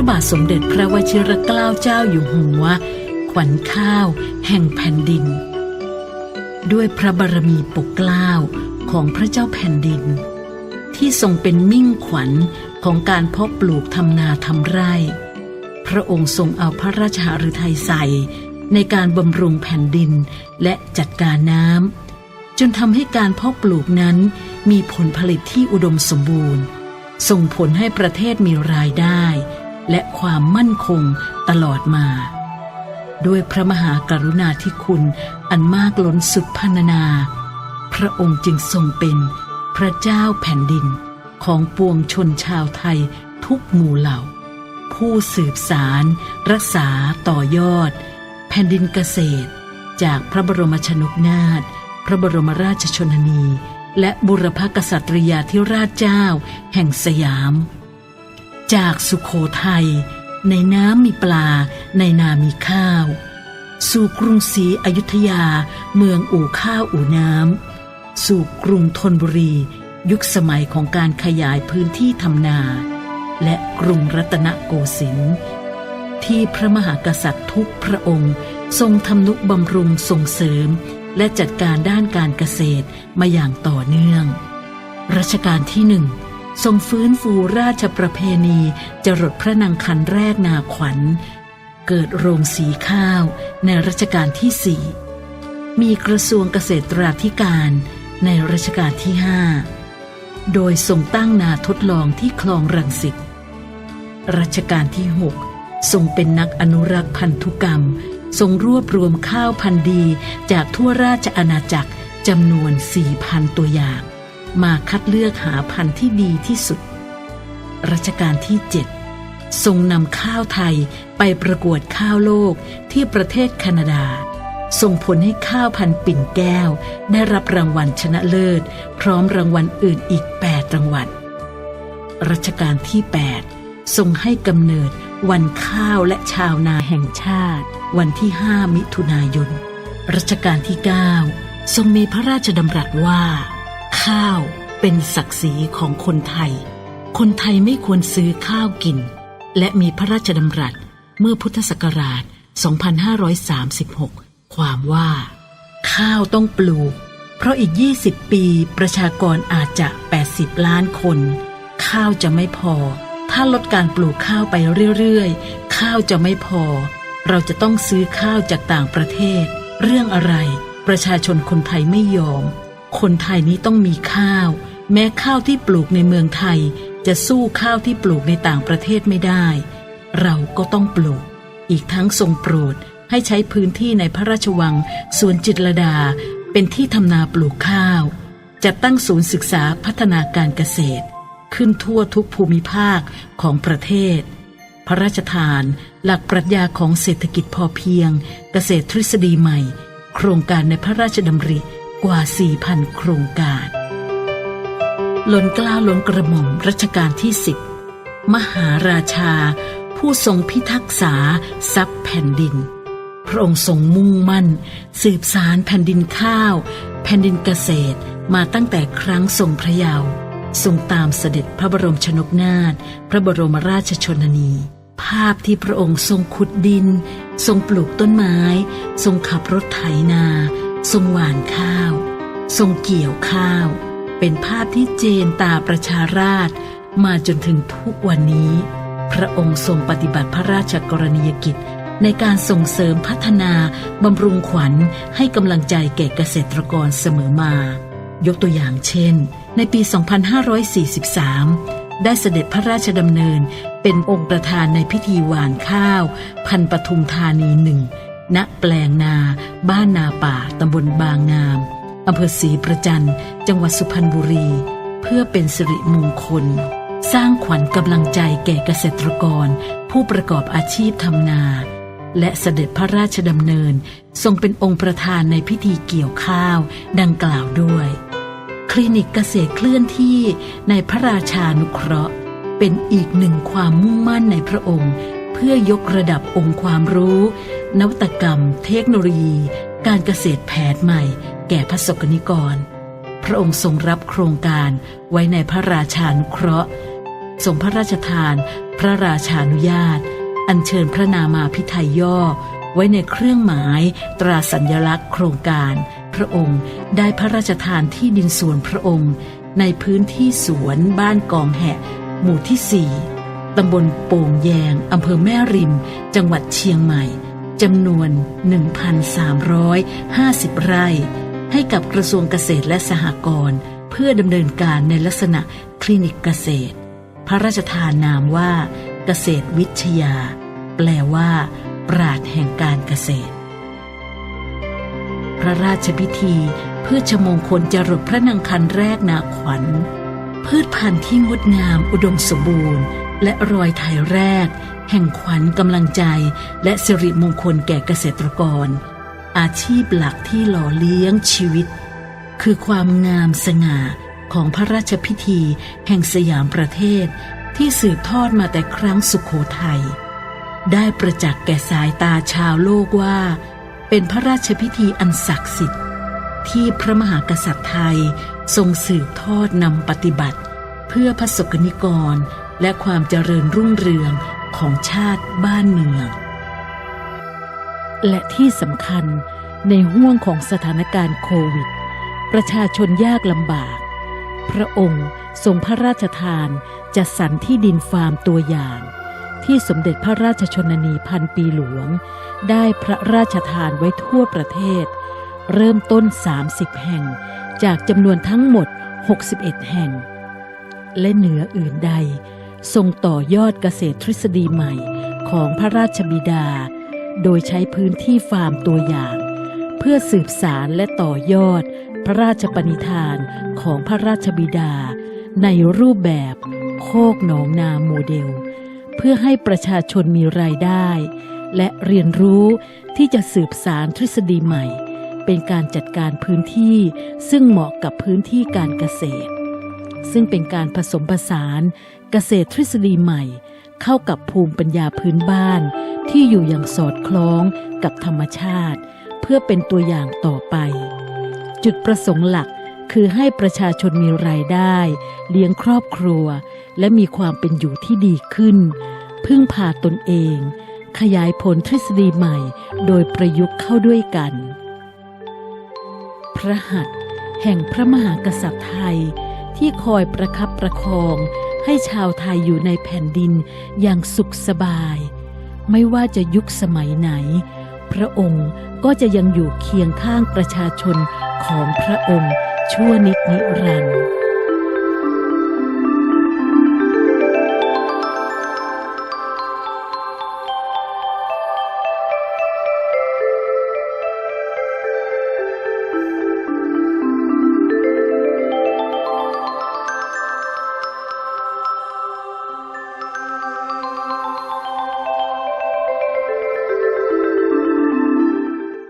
ระบาทสมเด็จพระวชิรเกล้าเจ้าอยู่หัว ขวัญข้าวแห่งแผ่นดิน ด้วยพระบารมีปกเกล้าของพระเจ้าแผ่นดิน ที่ทรงเป็นมิ่งขวัญของการเพาะปลูกทำนาทำไร่ พระองค์ทรงเอาพระราชหฤทัยใส่ในการบำรุงแผ่นดินและจัดการน้ำจนทำให้การเพาะปลูกนั้นมีผลผลิตที่อุดมสมบูรณ์ ส่งผลให้ประเทศมีรายได้ และความมั่นคงตลอดมา ด้วยพระมหากรุณาธิคุณอันมากล้นสุดพันนา พระองค์จึงทรงเป็นพระเจ้าแผ่นดินของปวงชนชาวไทยทุกหมู่เหล่า ผู้สืบสาร รักษาต่อยอด แผ่นดินเกษตร จากพระบรมชนกนาถพระบรมราชชนนี และบุรพกษัตริยาธิราชเจ้า แห่งสยาม จากสุโขทัยในน้ำมีปลา ในนามีข้าว สู่กรุงศรีอยุธยา เมืองอู่ข้าวอู่น้ำสู่กรุงธนบุรี ยุคสมัยของการขยายพื้นที่ทำนา และกรุงรัตนโกสินทร์ที่พระมหากษัตริย์ทุกพระองค์ ทรงทำนุบำรุงส่งเสริม และจัดการด้านการเกษตรมาอย่างต่อเนื่อง รัชกาลที่หนึ่ง ทรงฟื้นฟูราชประเพณี จรดพระนางคันแรกนาขวัญ เกิดโรงสีข้าวในรัชกาลที่สี่มีกระทรวงเกษตราธิการในรัชกาลที่ห้าโดยทรงตั้งนาทดลองที่คลองรังสิตรัชกาลที่หกทรงเป็นนักอนุรักษ์พันธุกรรม ทรงรวบรวมข้าวพันธุ์ดีจากทั่วราชอาณาจักรจำนวน 4,000 ตัวอย่าง มาคัดเลือกหาพันธุ์ที่ดีที่สุด รัชกาลที่ 7 ทรงนำข้าวไทยไปประกวดข้าวโลกที่ประเทศแคนาดา ส่งผลให้ข้าวพันธุ์ปิ่นแก้ว ได้รับรางวัลชนะเลิศ พร้อมรางวัลอื่นอีก 8 รางวัล รัชกาลที่ 8 ทรงให้กำเนิดวันข้าวและชาวนาแห่งชาติ วันที่ 5 มิถุนายน รัชกาลที่ 9 ทรงมีพระราชดำรัสว่า ข้าวเป็นศักดิ์ศรีของคนไทย คนไทยไม่ควรซื้อข้าวกิน และมีพระราชดำรัสเมื่อพุทธศักราช 2536 ความว่า ข้าวต้องปลูก เพราะอีก 20 ปีประชากรอาจจะ 80 ล้านคน ข้าวจะไม่พอ ถ้าลดการปลูกข้าวไปเรื่อยๆ ข้าวจะไม่พอ เราจะต้องซื้อข้าวจากต่างประเทศ เรื่องอะไร ประชาชนคนไทยไม่ยอม คนไทยนี้ต้องมีข้าว แม้ข้าวที่ปลูกในเมืองไทย จะสู้ข้าวที่ปลูกในต่างประเทศไม่ได้ เราก็ต้องปลูก อีกทั้งทรงโปรดให้ใช้พื้นที่ในพระราชวังสวนจิตรดาเป็นที่ทำนาปลูกข้าว จัดตั้งศูนย์ศึกษาพัฒนาการเกษตร ขึ้นทั่วทุกภูมิภาคของประเทศ พระราชทาน หลักปรัชญาของเศรษฐกิจพอเพียง เกษตรทฤษฎีใหม่ โครงการในพระราชดำริ กว่า 4,000 โครงการล้นกล้าล้นกระหม่อมรัชกาลที่สิบมหาราชา ผู้ทรงพิทักษาทรัพย์แผ่นดิน พระองค์ทรงมุ่งมั่น สืบสารแผ่นดินข้าว แผ่นดินเกษตรมาตั้งแต่ครั้งทรงพระเยาว์ทรงตามเสด็จพระบรมชนกนาถพระบรมราชชนนี ภาพที่พระองค์ทรงขุดดิน ทรงปลูกต้นไม้ ทรงขับรถไถนา ทรงหวานข้าว ทรงเกี่ยวข้าว เป็นภาพที่เจนตาประชาราษฎ์มาจนถึงทุกวันนี้ พระองค์ทรงปฏิบัติพระราชกรณียกิจ ในการส่งเสริมพัฒนาบำรุงขวัญให้กำลังใจแก่เกษตรกรเสมอมา ยกตัวอย่างเช่น ในปี 2543 ได้เสด็จพระราชดำเนินเป็นองค์ประธานในพิธีหวานข้าว พันปทุมธานีหนึ่ง ณแปลงนา บ้านนาป่าตำบลบางงามอำเภอศรีประจันจังหวัดสุพรรณบุรี เพื่อเป็นสิริมงคล สร้างขวัญกำลังใจแก่เกษตรกร ผู้ประกอบอาชีพทำนา และเสด็จพระราชดำเนิน ทรงเป็นองค์ประธานในพิธีเกี่ยวข้าว ดังกล่าวด้วย คลินิกเกษตรเคลื่อนที่ในพระราชานุเคราะห์ เป็นอีกหนึ่งความมุ่งมั่นในพระองค์ เพื่อยกระดับองค์ความรู้ นวัตกรรม เทคโนโลยี การเกษตรแผนใหม่ แก่พระสกนิกร พระองค์ทรงรับโครงการไว้ในพระราชานุเคราะห์ทรงพระราชทาน พระราชานุญาต อัญเชิญพระนามาพิไทยย่อ ไว้ในเครื่องหมายตราสัญลักษณ์โครงการ พระองค์ได้พระราชทานที่ดินส่วนพระองค์ ในพื้นที่สวนบ้านกองแหะ หมู่ที่สี่ตำบลโป่งแยง อำเภอแม่ริม จังหวัดเชียงใหม่ จำนวน 1,350 ไร่ ให้กับกระทรวงเกษตรและสหกรณ์เพื่อดำเนินการในลักษณะคลินิกเกษตร พระราชทานนามว่า เกษตรวิทยา แปลว่า ปราดแห่งการเกษตร พระราชพิธีเพื่อชมงคลจรดพระนังคันแรกนาขวัญพืชพันธุ์ที่งดงามอุดมสมบูรณ์ และรอยไถแรก แห่งขวัญกำลังใจ และสิริมงคลแก่เกษตรกร อาชีพหลักที่หล่อเลี้ยงชีวิต คือความงามสง่าของพระราชพิธี แห่งสยามประเทศ ที่สืบทอดมาแต่ครั้งสุขโขทัยได้ประจักษ์แก่สายตาชาวโลกว่า เป็นพระราชพิธีอันศักดิ์สิทธิ์ ที่พระมหากษัตริย์ไทยทรงสืบทอดนำปฏิบัติ เพื่อพระสกนิกร และความเจริญรุ่งเรืองของชาติบ้านเมือง และที่สำคัญในห่วงของสถานการณ์โควิด ประชาชนยากลำบาก พระองค์ทรงพระราชทานจัดสรรที่ดินฟาร์มตัวอย่าง ที่สมเด็จพระราชชนนีพันปีหลวง ได้พระราชทานไว้ทั่วประเทศ เริ่มต้น 30 แห่ง จากจำนวนทั้งหมด 61 แห่ง และเหนืออื่นใด ทรงต่อยอดเกษตรทฤษฎีใหม่ของพระราชบิดา โดยใช้พื้นที่ฟาร์มตัวอย่าง เพื่อสืบสารและต่อยอดพระราชปณิธานของพระราชบิดา ในรูปแบบโคกหนองนาโมเดล เพื่อให้ประชาชนมีรายได้ และเรียนรู้ที่จะสืบสารทฤษฎีใหม่ เป็นการจัดการพื้นที่ซึ่งเหมาะกับพื้นที่การเกษตร ซึ่งเป็นการผสมผสาน เกษตรทฤษฎีใหม่ เข้ากับภูมิปัญญาพื้นบ้าน ที่อยู่อย่างสอดคล้องกับธรรมชาติ เพื่อเป็นตัวอย่างต่อไป จุดประสงค์หลักคือให้ประชาชนมีรายได้ เลี้ยงครอบครัว และมีความเป็นอยู่ที่ดีขึ้น พึ่งพาตนเอง ขยายผลทฤษฎีใหม่ โดยประยุกต์เข้าด้วยกัน พระหัตถ์แห่งพระมหากษัตริย์ไทยที่คอยประคับประคอง ให้ชาวไทยอยู่ในแผ่นดินอย่างสุขสบาย ไม่ว่าจะยุคสมัยไหน พระองค์ก็จะยังอยู่เคียงข้างประชาชนของพระองค์ชั่วนิดนิรันดร์